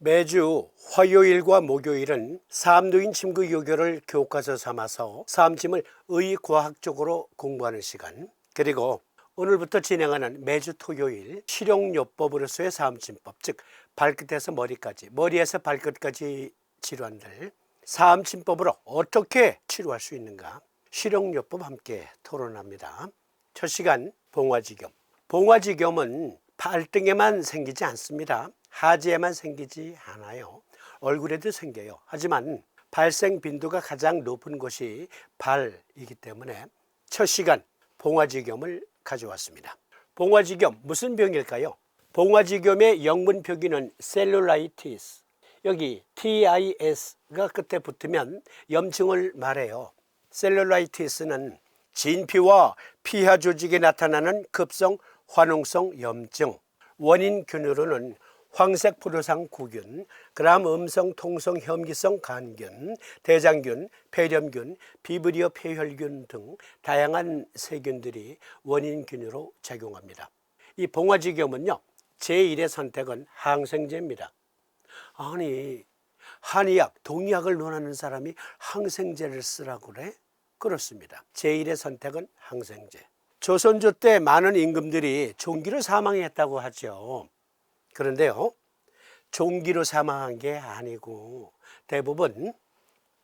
매주 화요일과 목요일은 삼두인 침구 요교를 교과서 삼아서 삼침을 의과학적으로 공부하는 시간 그리고 오늘부터 진행하는 매주 토요일 실용요법으로서의 삼침법 즉 발끝에서 머리까지 머리에서 발끝까지 질환들 삼침법으로 어떻게 치료할 수 있는가 실용요법 함께 토론합니다. 첫 시간 봉화지겸 봉화지겸은 발등에만 생기지 않습니다. 하지에만 생기지 않아요. 얼굴에도 생겨요. 하지만 발생 빈도가 가장 높은 곳이 발이기 때문에 첫 시간 봉화지겸을 가져왔습니다. 봉화지겸 무슨 병일까요? 봉화지겸의 영문 표기는 셀룰라이티스. 여기 TIS가 끝에 붙으면 염증을 말해요. 셀룰라이티스는 진피와 피하 조직에 나타나는 급성 화농성 염증. 원인 균으로는 황색 포도상 구균, 그람 음성 통성 혐기성 간균, 대장균, 폐렴균, 비브리오 폐혈균 등 다양한 세균들이 원인균으로 작용합니다. 이 봉화지겸은요, 제1의 선택은 항생제입니다. 아니, 한의학, 동의학을 논하는 사람이 항생제를 쓰라고 그래? 그렇습니다. 제1의 선택은 항생제. 조선조 때 많은 임금들이 종기로 사망했다고 하죠. 그런데요, 종기로 사망한 게 아니고 대부분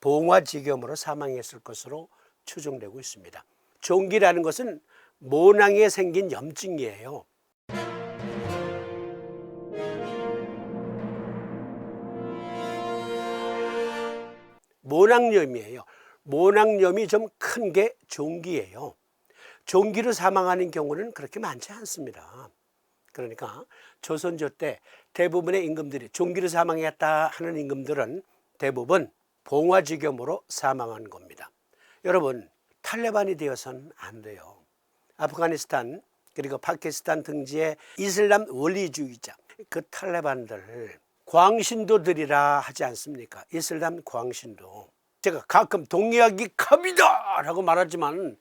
봉화지겸으로 사망했을 것으로 추정되고 있습니다. 종기라는 것은 모낭에 생긴 염증이에요. 모낭염이에요. 모낭염이 좀 큰 게 종기예요. 종기로 사망하는 경우는 그렇게 많지 않습니다. 그러니까 조선조 때 대부분의 임금들이 종기로 사망했다 하는 임금들은 대부분 봉화지겸으로 사망한 겁니다. 여러분 탈레반이 되어서는 안 돼요. 아프가니스탄 그리고 파키스탄 등지의 이슬람 원리주의자 그 탈레반들 광신도들이라 하지 않습니까? 이슬람 광신도. 제가 가끔 동의학이 갑이다 라고 말하지만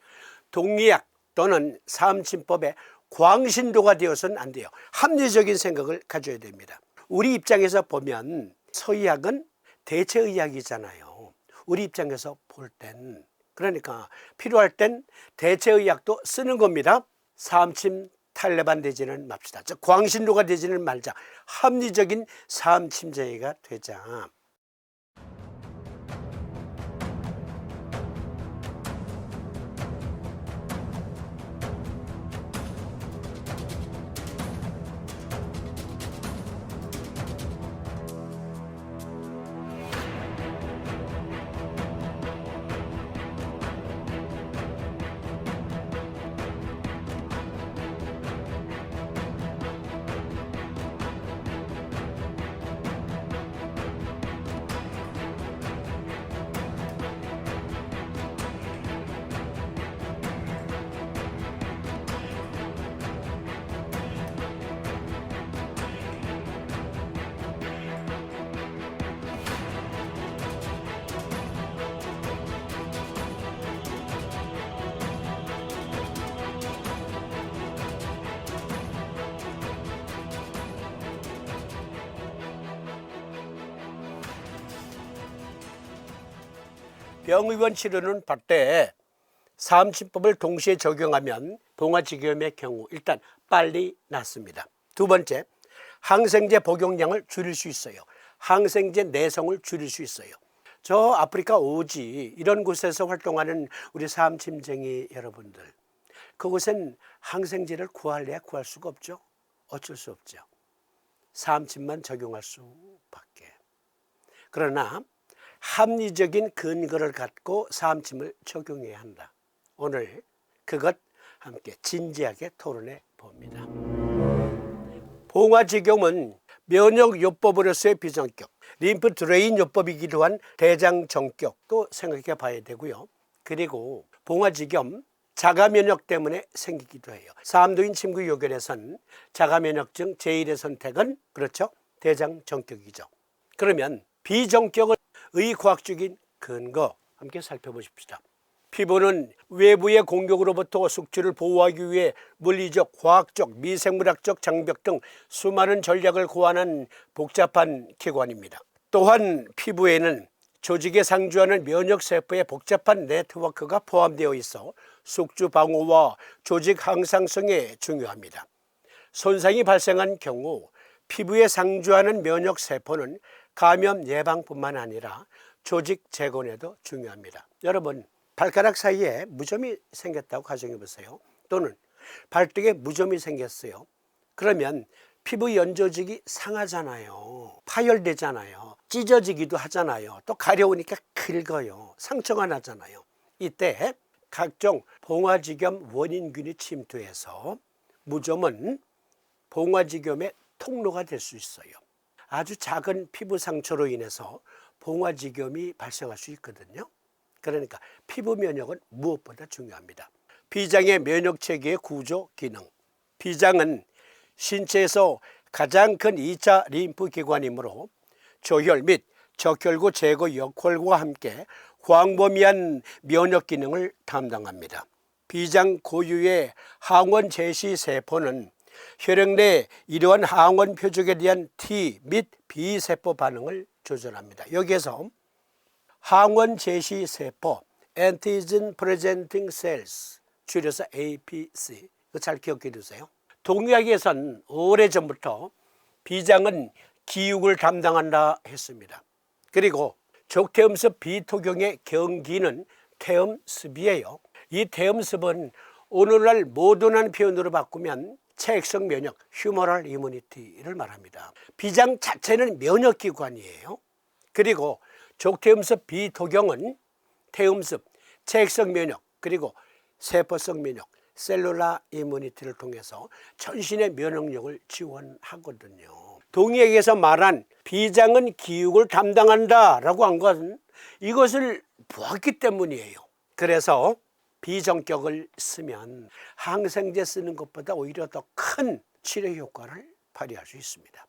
동의학 또는 삼침법의 광신도가 되어서는 안 돼요. 합리적인 생각을 가져야 됩니다. 우리 입장에서 보면 서의학은 대체의학이잖아요. 우리 입장에서 볼 땐. 그러니까 필요할 땐 대체의학도 쓰는 겁니다. 삼침 탈레반 되지는 맙시다. 즉 광신도가 되지는 말자. 합리적인 삼침제의가 되자. 병의원 치료는 받되 삼침법을 동시에 적용하면 봉화지겸의 경우 일단 빨리 낫습니다. 두 번째, 항생제 복용량을 줄일 수 있어요. 항생제 내성을 줄일 수 있어요. 저 아프리카 오지 이런 곳에서 활동하는 우리 삼침쟁이 여러분들 그곳엔 항생제를 구할래야 구할 수가 없죠. 어쩔 수 없죠. 삼침만 적용할 수밖에. 그러나 합리적인 근거를 갖고 삼침을 적용해야 한다. 오늘 그것 함께 진지하게 토론해 봅니다. 봉화지경은 면역요법으로서의 비정격, 림프 드레인 요법이기도 한 대장정격도 생각해 봐야 되고요. 그리고 봉화지겸 자가면역 때문에 생기기도 해요. 삼두인 침구 요견에선 자가면역증 제1의 선택은 그렇죠. 대장정격이죠. 그러면 비정격을 의과학적인 근거 함께 살펴보십시다. 피부는 외부의 공격으로부터 숙주를 보호하기 위해 물리적, 과학적, 미생물학적 장벽 등 수많은 전략을 고안한 복잡한 기관입니다. 또한 피부에는 조직에 상주하는 면역 세포의 복잡한 네트워크가 포함되어 있어 숙주 방어와 조직 항상성에 중요합니다. 손상이 발생한 경우 피부에 상주하는 면역 세포는 감염 예방뿐만 아니라 조직 재건에도 중요합니다. 여러분 발가락 사이에 무좀이 생겼다고 가정해 보세요. 또는 발등에 무좀이 생겼어요. 그러면 피부 연조직이 상하잖아요. 파열되잖아요. 찢어지기도 하잖아요. 또 가려우니까 긁어요. 상처가 나잖아요. 이때 각종 봉화지겸 원인균이 침투해서 무좀은 봉화지겸의 통로가 될 수 있어요. 아주 작은 피부 상처로 인해서 봉화지겸이 발생할 수 있거든요. 그러니까 피부 면역은 무엇보다 중요합니다. 비장의 면역 체계의 구조 기능. 비장은 신체에서 가장 큰 2차 림프 기관이므로 조혈 및 적혈구 제거 역할과 함께 광범위한 면역 기능을 담당합니다. 비장 고유의 항원 제시 세포는 혈액 내 이러한 항원 표적에 대한 T 및 B 세포 반응을 조절합니다. 여기에서 항원 제시 세포 (Antigen Presenting Cells) 줄여서 APC 이거 잘 기억해 두세요. 동의학에선 오래전부터 비장은 기육을 담당한다 했습니다. 그리고 족태음습 비토경의 경기는 태음습이에요. 이 태음습은 오늘날 모던한 표현으로 바꾸면 체액성 면역, 휴머럴 이뮤니티를 말합니다. 비장 자체는 면역기관이에요. 그리고 족태음습 비토경은 태음습, 체액성 면역, 그리고 세포성 면역, 셀룰라 이뮤니티를 통해서 전신의 면역력을 지원하거든요. 동의학에서 말한 비장은 기육을 담당한다 라고 한 것은 이것을 보았기 때문이에요. 그래서 비정격을 쓰면 항생제 쓰는 것보다 오히려 더 큰 치료 효과를 발휘할 수 있습니다.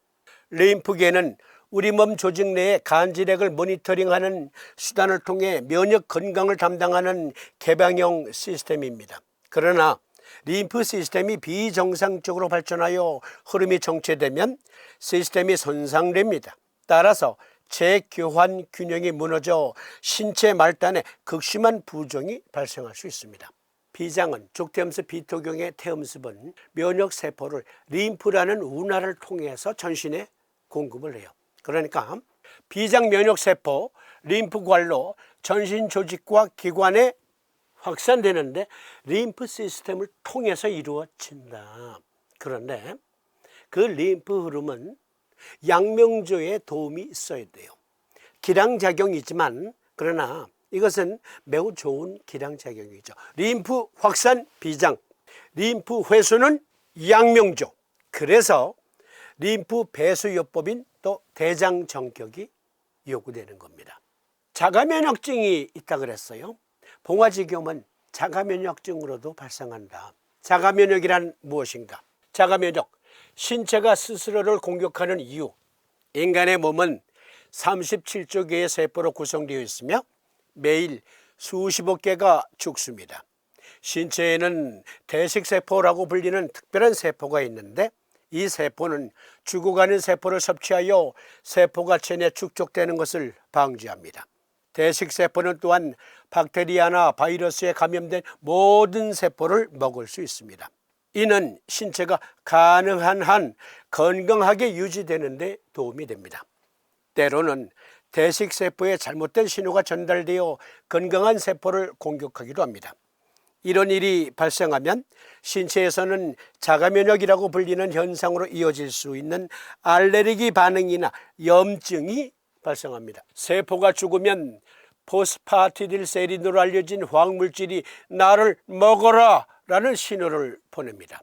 림프계는 우리 몸 조직 내의 간질액을 모니터링하는 수단을 통해 면역 건강을 담당하는 개방형 시스템입니다. 그러나 림프 시스템이 비정상적으로 발전하여 흐름이 정체되면 시스템이 손상됩니다. 따라서 재교환 균형이 무너져 신체 말단에 극심한 부종이 발생할 수 있습니다. 비장은 족태음습 비토경의 태음습은 면역 세포를 림프라는 운하를 통해서 전신에 공급을 해요. 그러니까 비장 면역 세포 림프관로 전신 조직과 기관에 확산되는데 림프 시스템을 통해서 이루어진다. 그런데 그 림프 흐름은 양명조의 도움이 있어야 돼요. 기량작용이지만 그러나 이것은 매우 좋은 기량작용이죠. 림프 확산 비장, 림프 회수는 양명조. 그래서 림프 배수요법인 또 대장 정격이 요구되는 겁니다. 자가면역증이 있다 그랬어요. 봉화지겸은 자가면역증으로도 발생한다. 자가면역이란 무엇인가? 자가면역, 신체가 스스로를 공격하는 이유. 인간의 몸은 37조 개의 세포로 구성되어 있으며 매일 수십억 개가 죽습니다. 신체에는 대식세포라고 불리는 특별한 세포가 있는데 이 세포는 죽어가는 세포를 섭취하여 세포가 체내 축적되는 것을 방지합니다. 대식세포는 또한 박테리아나 바이러스에 감염된 모든 세포를 먹을 수 있습니다. 이는 신체가 가능한 한 건강하게 유지되는 데 도움이 됩니다. 때로는 대식세포에 잘못된 신호가 전달되어 건강한 세포를 공격하기도 합니다. 이런 일이 발생하면 신체에서는 자가면역이라고 불리는 현상으로 이어질 수 있는 알레르기 반응이나 염증이 발생합니다. 세포가 죽으면 포스파티딜세린으로 알려진 화학물질이 나를 먹어라 라는 신호를 보냅니다.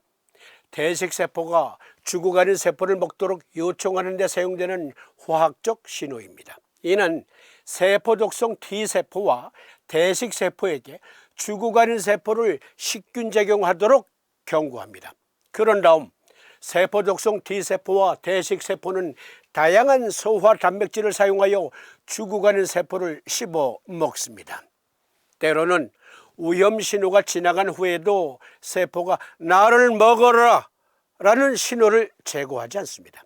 대식세포가 죽어가는 세포를 먹도록 요청하는 데 사용되는 화학적 신호입니다. 이는 세포독성 T세포와 대식세포에게 죽어가는 세포를 식균작용하도록 경고합니다. 그런 다음 세포독성 T세포와 대식세포는 다양한 소화 단백질을 사용하여 죽어가는 세포를 씹어 먹습니다. 때로는 오염 신호가 지나간 후에도 세포가 나를 먹어라 라는 신호를 제고하지 않습니다.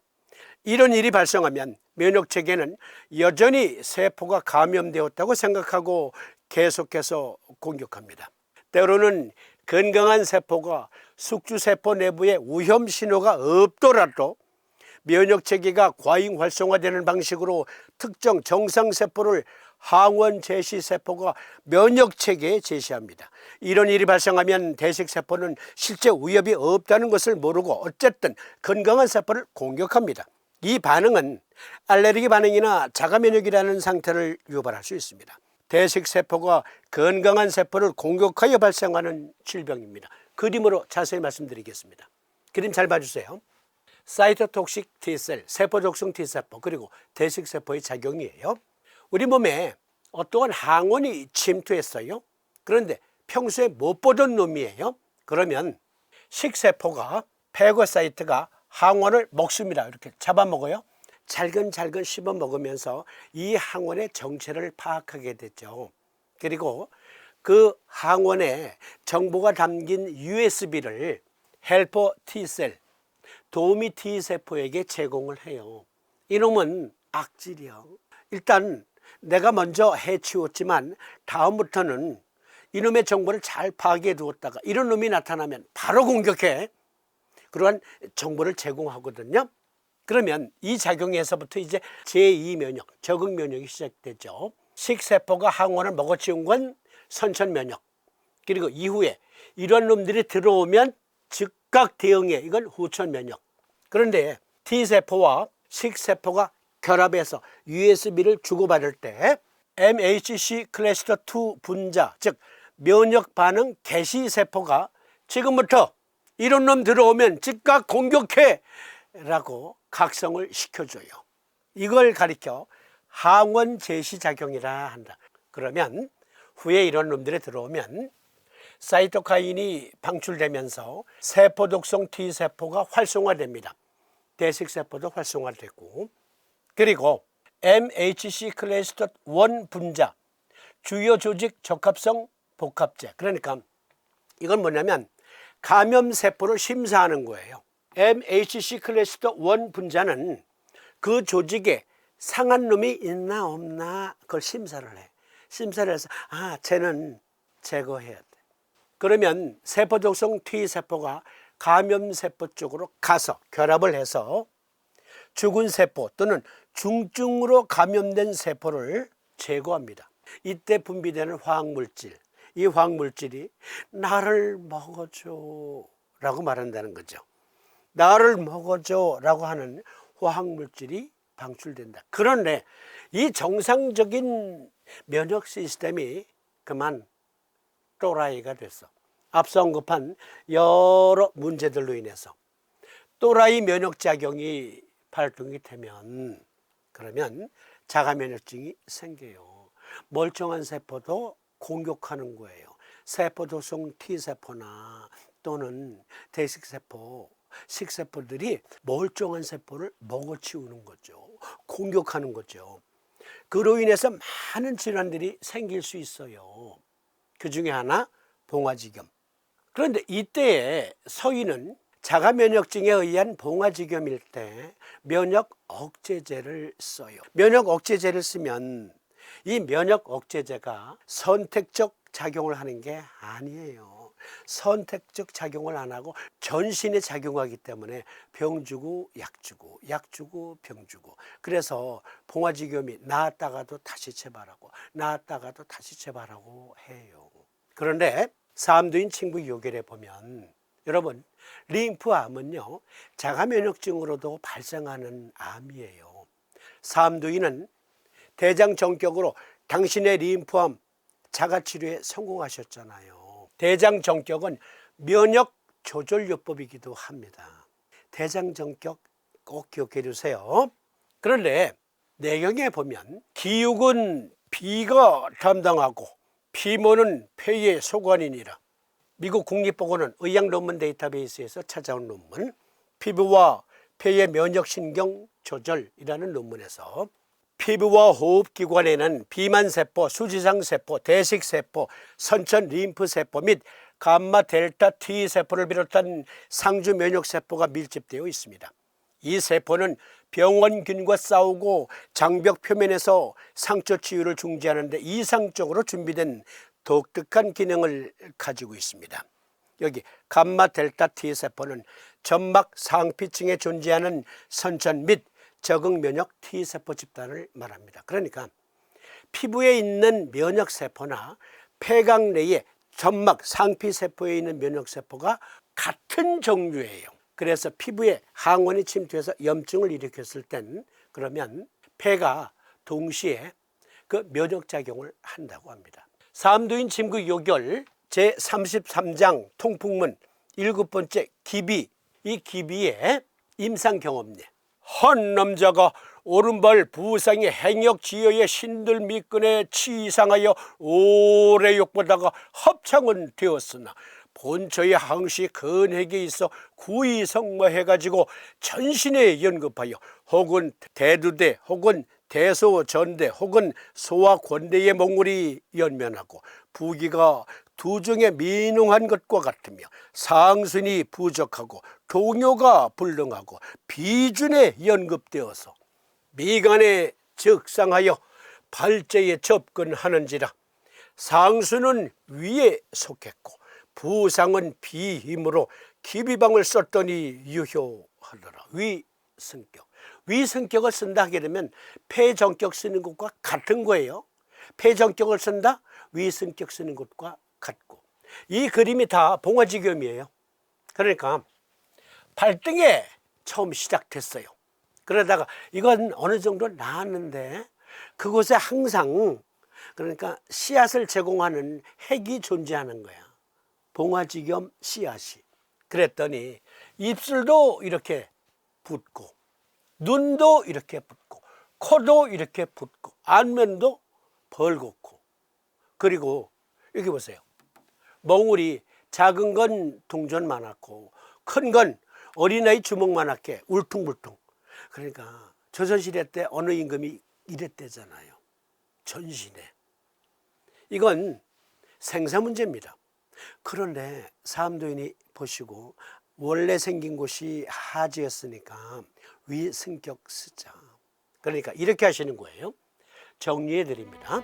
이런 일이 발생하면 면역 체계는 여전히 세포가 감염되었다고 생각하고 계속해서 공격합니다. 때로는 건강한 세포가 숙주 세포 내부에 오염 신호가 없더라도 면역 체계가 과잉 활성화되는 방식으로 특정 정상 세포를 항원 제시 세포가 면역 체계에 제시합니다. 이런 일이 발생하면 대식 세포는 실제 위협이 없다는 것을 모르고 어쨌든 건강한 세포를 공격합니다. 이 반응은 알레르기 반응이나 자가 면역이라는 상태를 유발할 수 있습니다. 대식 세포가 건강한 세포를 공격하여 발생하는 질병입니다. 그림으로 자세히 말씀드리겠습니다. 그림 잘 봐주세요. 사이토톡식 T셀, 세포독성 T세포, 그리고 대식세포의 작용이에요. 우리 몸에 어떠한 항원이 침투했어요. 그런데 평소에 못 보던 놈이에요. 그러면 식세포가 페고사이트가 항원을 먹습니다. 이렇게 잡아먹어요. 잘근잘근 씹어 먹으면서 이 항원의 정체를 파악하게 됐죠. 그리고 그 항원에 정보가 담긴 USB를 헬퍼 T셀, 도우미 T세포에게 제공을 해요. 이놈은 악질이야. 일단 내가 먼저 해치웠지만 다음부터는 이놈의 정보를 잘 파악해 두었다가 이런 놈이 나타나면 바로 공격해. 그러한 정보를 제공하거든요. 그러면 이 작용에서부터 이제 제2 면역, 적응 면역이 시작되죠. 식세포가 항원을 먹어치운 건 선천 면역. 그리고 이후에 이런 놈들이 들어오면 즉각 대응해. 이건 후천 면역. 그런데 T세포와 식세포가 결합해서 USB를 주고받을 때 MHC 클래스터 2 분자, 즉 면역 반응 개시 세포가 지금부터 이런 놈 들어오면 즉각 공격해 라고 각성을 시켜줘요. 이걸 가리켜 항원 제시 작용이라 한다. 그러면 후에 이런 놈들이 들어오면 사이토카인이 방출되면서 세포 독성 T 세포가 활성화됩니다. 대식 세포도 활성화되고 그리고 MHC 클래스터 1 분자 주요 조직 적합성 복합제 그러니까 이건 뭐냐면 감염 세포를 심사하는 거예요. MHC 클래스터 1 분자는 그 조직에 상한 놈이 있나 없나 그걸 심사를 해. 심사를 해서 아 쟤는 제거해야 돼. 그러면 세포 독성 T 세포가 감염 세포 쪽으로 가서 결합을 해서 죽은 세포 또는 중증으로 감염된 세포를 제거합니다. 이때 분비되는 화학물질, 이 화학물질이 나를 먹어줘 라고 말한다는 거죠. 나를 먹어줘 라고 하는 화학물질이 방출된다. 그런데 이 정상적인 면역 시스템이 그만 또라이가 됐어. 앞서 언급한 여러 문제들로 인해서 또라이 면역 작용이 발동이 되면 그러면 자가 면역증이 생겨요. 멀쩡한 세포도 공격하는 거예요. 세포도성 T세포나 또는 대식세포, 식세포들이 멀쩡한 세포를 먹어치우는 거죠. 공격하는 거죠. 그로 인해서 많은 질환들이 생길 수 있어요. 그 중에 하나 봉화지겸. 그런데 이때에 서인은 자가 면역증에 의한 봉화지겸일 때 면역 억제제를 써요. 면역 억제제를 쓰면 이 면역 억제제가 선택적 작용을 하는 게 아니에요. 선택적 작용을 안 하고 전신에 작용하기 때문에 병 주고 약 주고 약 주고 병 주고 그래서 봉화지겸이 나았다가도 다시 재발하고 나았다가도 다시 재발하고 해요. 그런데 사암두인 친구 요결에 보면 여러분 림프암은요 자가 면역증으로도 발생하는 암이에요. 사암두인은 대장 정격으로 당신의 림프암 자가 치료에 성공하셨잖아요. 대장 정격은 면역 조절요법이기도 합니다. 대장 정격 꼭 기억해 두세요. 그런데 내경에 보면 기육은 비가 담당하고 피모는 폐의 소관이니라. 미국 국립보건원 의학 논문 데이터베이스에서 찾아온 논문 피부와 폐의 면역 신경 조절이라는 논문에서 피부와 호흡기관에는 비만세포, 수지상세포, 대식세포, 선천 림프세포 및 감마 델타 T세포를 비롯한 상주 면역세포가 밀집되어 있습니다. 이 세포는 병원균과 싸우고 장벽 표면에서 상처 치유를 중지하는 데 이상적으로 준비된 독특한 기능을 가지고 있습니다. 여기 감마 델타 T세포는 점막 상피층에 존재하는 선천 및 적응 면역 T세포 집단을 말합니다. 그러니까 피부에 있는 면역세포나 폐각 내의 점막 상피세포에 있는 면역세포가 같은 종류예요. 그래서 피부에 항원이 침투해서 염증을 일으켰을 땐 그러면 폐가 동시에 그 면역작용을 한다고 합니다. 삼두인 침구 요결 제33장 통풍문 일곱 번째 기비. 이 기비의 임상 경험례 한 남자가 오른발 부상의 행역 지혈의 신들 미끈에 치상하여 오래 욕보다가 합창은 되었으나 본처의 항시 근핵에 있어 구이성마해가지고 전신에 연급하여 혹은 대두대 혹은 대소 전대 혹은 소화권대의 몽골이 연면하고 부기가 두중에 민웅한 것과 같으며 상순이 부족하고 동요가 불능하고 비준에 연급되어서 미간에 적상하여 발제에 접근하는지라 상수는 위에 속했고 부상은 비힘으로 기비방을 썼더니 유효하더라. 위 성격 위성격을 쓴다 하게 되면 폐정격 쓰는 것과 같은 거예요 폐정격을 쓴다 위성격 쓰는 것과 같고 이 그림이 다 봉화지겸이에요 그러니까 발등에 처음 시작됐어요 그러다가 이건 어느 정도 나았는데 그곳에 항상 그러니까 씨앗을 제공하는 핵이 존재하는 거야. 봉화지겸 씨앗이. 그랬더니 입술도 이렇게 붓고 눈도 이렇게 붓고 코도 이렇게 붓고 안면도 벌겋고 그리고 여기 보세요. 멍울이 작은 건 동전 많았고 큰 건 어린아이 주먹 만하게 울퉁불퉁 그러니까 조선시대 때 어느 임금이 이랬대잖아요. 전신에. 이건 생사 문제입니다. 그런데 사암도인이 보시고 원래 생긴 곳이 하지였으니까 위승격 쓰자. 그러니까 이렇게 하시는 거예요. 정리해 드립니다.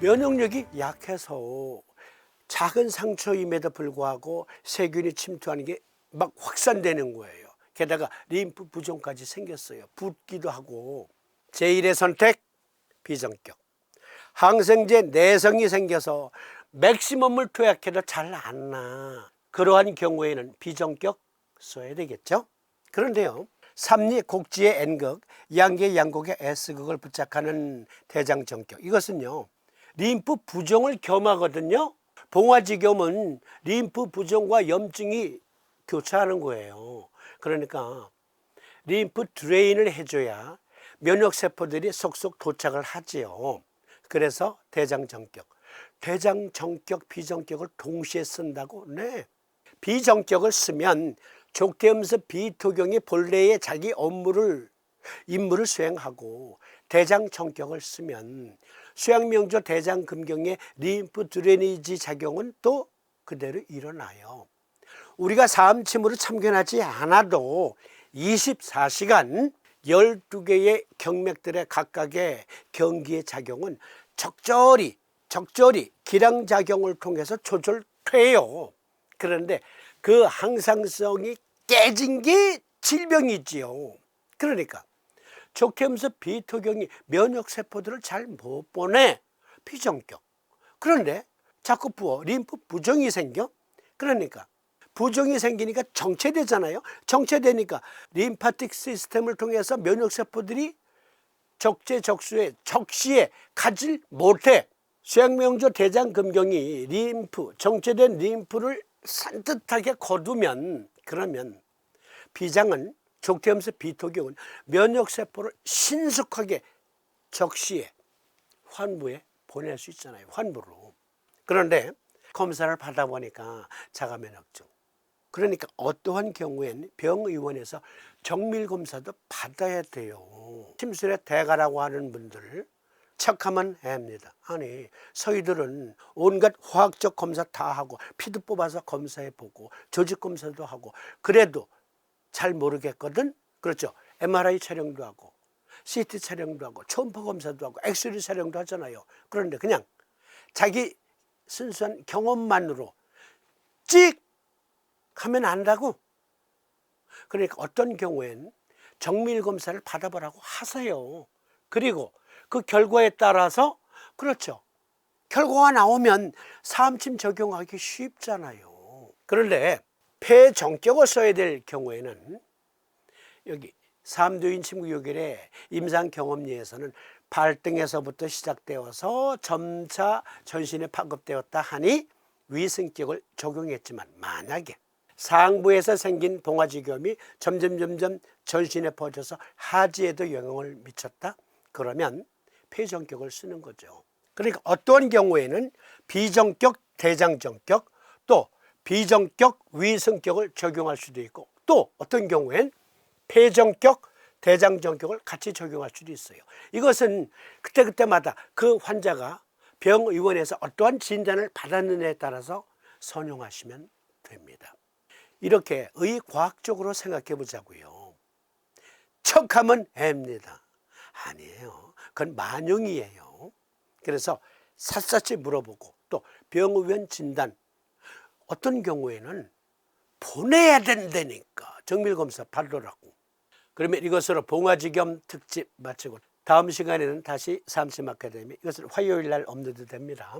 면역력이 약해서 작은 상처임에도 불구하고 세균이 침투하는 게 막 확산되는 거예요. 게다가 림프 부종까지 생겼어요. 붓기도 하고 제1의 선택 비정격. 항생제 내성이 생겨서 맥시멈을 투약해도 잘 안 나. 그러한 경우에는 비정격 써야 되겠죠. 그런데요. 삼리 곡지의 N극, 양계 양곡의 S극을 부착하는 대장정격. 이것은요. 림프 부종을 겸하거든요. 봉화지겸은 림프 부종과 염증이 교차하는 거예요. 그러니까 림프 드레인을 해줘야 면역 세포들이 속속 도착을 하지요. 그래서 대장정격, 대장정격, 비정격을 동시에 쓴다고? 네. 비정격을 쓰면 족대음서 비토경이 본래의 자기 업무를 임무를 수행하고 대장정격을 쓰면 수양명조 대장금경의 림프 드레니지 작용은 또 그대로 일어나요. 우리가 사암침으로 참견하지 않아도 24시간 12개의 경맥들의 각각의 경기의 작용은 적절히 적절히 기량작용을 통해서 조절돼요. 그런데 그 항상성이 깨진 게 질병이지요. 그러니까 족해면서 비토경이 면역세포들을 잘 못 보내 비정격. 그런데 자꾸 부어 림프 부종이 생겨. 그러니까 부종이 생기니까 정체되잖아요. 정체되니까 림파틱 시스템을 통해서 면역세포들이 적재적소에 적시에 가질 못해 수양명조 대장금경이 림프 정체된 림프를 산뜻하게 거두면 그러면 비장은 족대염서 비토경은 면역세포를 신속하게 적시에 환부에 보낼 수 있잖아요. 환부로. 그런데 검사를 받아보니까 자가면역증. 그러니까 어떠한 경우엔 병의원에서 정밀검사도 받아야 돼요. 침술의 대가라고 하는 분들 척하면 합니다. 아니 서희들은 온갖 화학적 검사 다 하고 피도 뽑아서 검사해 보고 조직 검사도 하고 그래도 잘 모르겠거든. 그렇죠. MRI 촬영도 하고 CT 촬영도 하고 초음파 검사도 하고 엑스레이 촬영도 하잖아요. 그런데 그냥 자기 순수한 경험만으로 찍 하면 안다고. 그러니까 어떤 경우엔 정밀 검사를 받아보라고 하세요. 그리고 그 결과에 따라서 그렇죠. 결과가 나오면 사암침 적용하기 쉽잖아요. 그런데 폐정격을 써야 될 경우에는 여기 삼두인 침구요결의 임상 경험리에서는 발등에서부터 시작되어서 점차 전신에 파급되었다 하니 위승격을 적용했지만 만약에 상부에서 생긴 봉화지겸이 점점 점점 전신에 퍼져서 하지에도 영향을 미쳤다. 그러면 폐정격을 쓰는 거죠. 그러니까 어떠한 경우에는 비정격, 대장정격, 또 비정격, 위성격을 적용할 수도 있고 또 어떤 경우엔 폐정격, 대장정격을 같이 적용할 수도 있어요. 이것은 그때그때마다 그 환자가 병의원에서 어떠한 진단을 받았느냐에 따라서 선용하시면 됩니다. 이렇게 의과학적으로 생각해 보자고요. 척하면 애입니다. 아니에요. 그건 만용이에요. 그래서 샅샅이 물어보고 또 병의원 진단 어떤 경우에는 보내야 된다니까 정밀검사 받으라고. 그러면 이것으로 봉화지 겸 특집 마치고 다음 시간에는 다시 삼심 아카데미 이것을 화요일 날 업로드 됩니다.